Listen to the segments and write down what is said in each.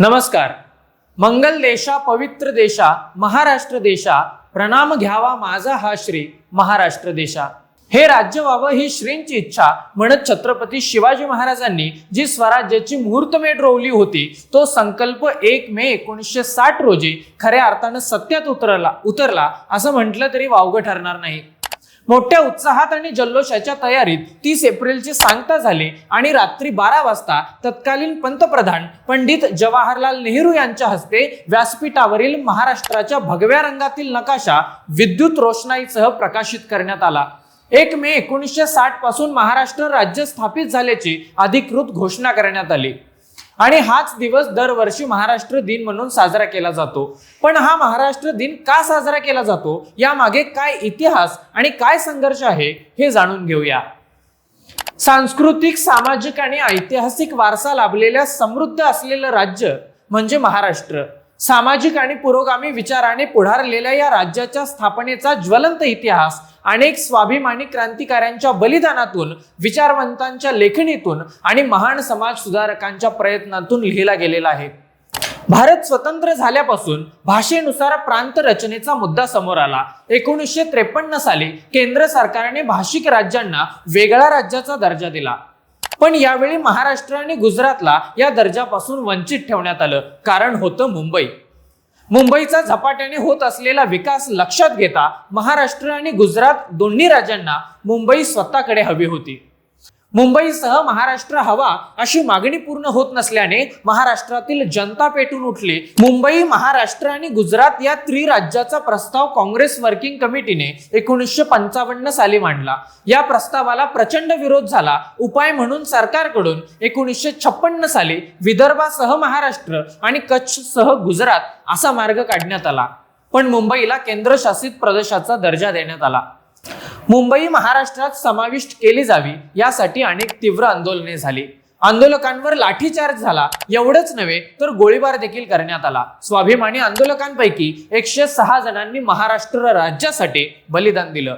नमस्कार. मंगल देशा पवित्र देशा महाराष्ट्र देशा प्रणाम घ्यावा माझा हा श्री महाराष्ट्र देशा. हे राज्य व्हावं ही श्रींची इच्छा म्हणत छत्रपती शिवाजी महाराजांनी जी स्वराज्याची मुहूर्तमेढ रोवली होती तो संकल्प एक मे एकोणीसशे साठ रोजी खऱ्या अर्थानं सत्यात उतरला उतरला असं म्हटलं तरी वावगं ठरणार नाही. मोठ्या उत्साहात आणि जल्लोषाच्या तयारीत तीस एप्रिलची सांगता झाली आणि रात्री बारा वाजता तत्कालीन पंतप्रधान पंडित जवाहरलाल नेहरू यांच्या हस्ते व्यासपीठावरील महाराष्ट्राच्या भगव्या रंगातील नकाशा विद्युत रोषणाईसह प्रकाशित करण्यात आला. एक मे एकोणीसशे साठपासून महाराष्ट्र राज्य स्थापित झाल्याची अधिकृत घोषणा करण्यात आली. आणि हाच दिवस दरवर्षी महाराष्ट्र दिन म्हणून साजरा केला जातो. पण हा महाराष्ट्र दिन का साजरा केला जातो? यामागे काय इतिहास आणि काय संघर्ष आहे हे जाणून घेऊया. सांस्कृतिक सामाजिक आणि ऐतिहासिक वारसा लाभलेल्या समृद्ध असलेलं राज्य म्हणजे महाराष्ट्र. सामाजिक आणि पुरोगामी विचाराने पुढारलेल्या या राज्याच्या स्थापनेचा ज्वलंत इतिहास अनेक स्वाभिमानी क्रांतिकाऱ्यांच्या बलिदानातून विचारवंतांच्या लेखणीतून आणि महान समाज सुधारकांच्या प्रयत्नातून लिहिला गेलेला आहे. भारत स्वतंत्र झाल्यापासून भाषेनुसार प्रांत रचनेचा मुद्दा समोर आला. एकोणीसशे त्रेपन्न साली केंद्र सरकारने भाषिक राज्यांना वेगळा राज्याचा दर्जा दिला. पण यावेळी महाराष्ट्र आणि गुजरातला या दर्जापासून वंचित ठेवण्यात आलं. कारण होतं मुंबई. मुंबईचा झपाट्याने होत असलेला विकास लक्षात घेता महाराष्ट्र आणि गुजरात दोन्ही राज्यांना मुंबई स्वतःकडे हवी होती. मुंबईसह महाराष्ट्र हवा अशी मागणी पूर्ण होत नसल्याने महाराष्ट्रातील जनता पेटून उठली. मुंबई महाराष्ट्र आणि गुजरात या त्रिराज्याचा प्रस्ताव काँग्रेस वर्किंग कमिटीने एकोणीसशे पंचावन्न साली मांडला. या प्रस्तावाला प्रचंड विरोध झाला. उपाय म्हणून सरकारकडून एकोणीसशे छप्पन्न साली विदर्भासह महाराष्ट्र आणि कच्छसह गुजरात असा मार्ग काढण्यात आला. पण मुंबईला केंद्रशासित प्रदेशाचा दर्जा देण्यात आला. मुंबई महाराष्ट्रात समाविष्ट केली जावी यासाठी अनेक तीव्र आंदोलने झाली. आंदोलकांवर लाठीचार्ज झाला. एवढंच नव्हे तर गोळीबार देखील करण्यात आला. स्वाभिमानी आंदोलकांपैकी एकशे सहा जणांनी महाराष्ट्र राज्यासाठी बलिदान दिलं.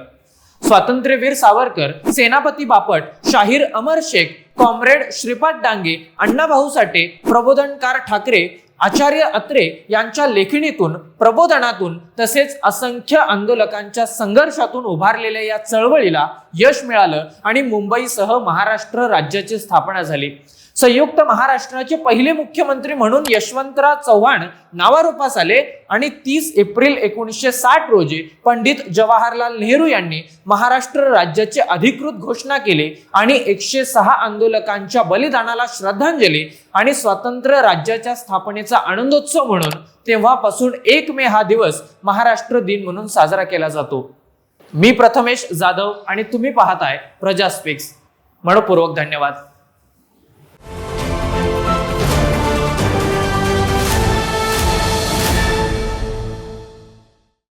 स्वातंत्र्यवीर सावरकर सेनापती बापट शाहीर अमर शेख कॉम्रेड श्रीपाद डांगे अण्णाभाऊ साठे प्रबोधनकार ठाकरे आचार्य अत्रे यांच्या लेखणीतून प्रबोधनातून तसेच असंख्य आंदोलकांच्या संघर्षातून उभारलेल्या या चळवळीला यश मिळालं आणि मुंबईसह महाराष्ट्र राज्याची स्थापना झाली. संयुक्त महाराष्ट्राचे पहिले मुख्यमंत्री म्हणून यशवंतराव चव्हाण नावारूपास आले आणि तीस एप्रिल एकोणीसशे साठ रोजी पंडित जवाहरलाल नेहरू यांनी महाराष्ट्र राज्याची अधिकृत घोषणा केली आणि एकशे सहा आंदोलन आंदोलकांच्या बलिदानाला श्रद्धांजली आणि स्वतंत्र राज्याच्या स्थापनेचा आनंदोत्सव म्हणून तेव्हापासून एक मे हा दिवस महाराष्ट्र दिन म्हणून साजरा केला जातो. मी प्रथमेश जाधव आणि तुम्ही पाहताय प्रजास्पिक्स. मनपूर्वक धन्यवाद.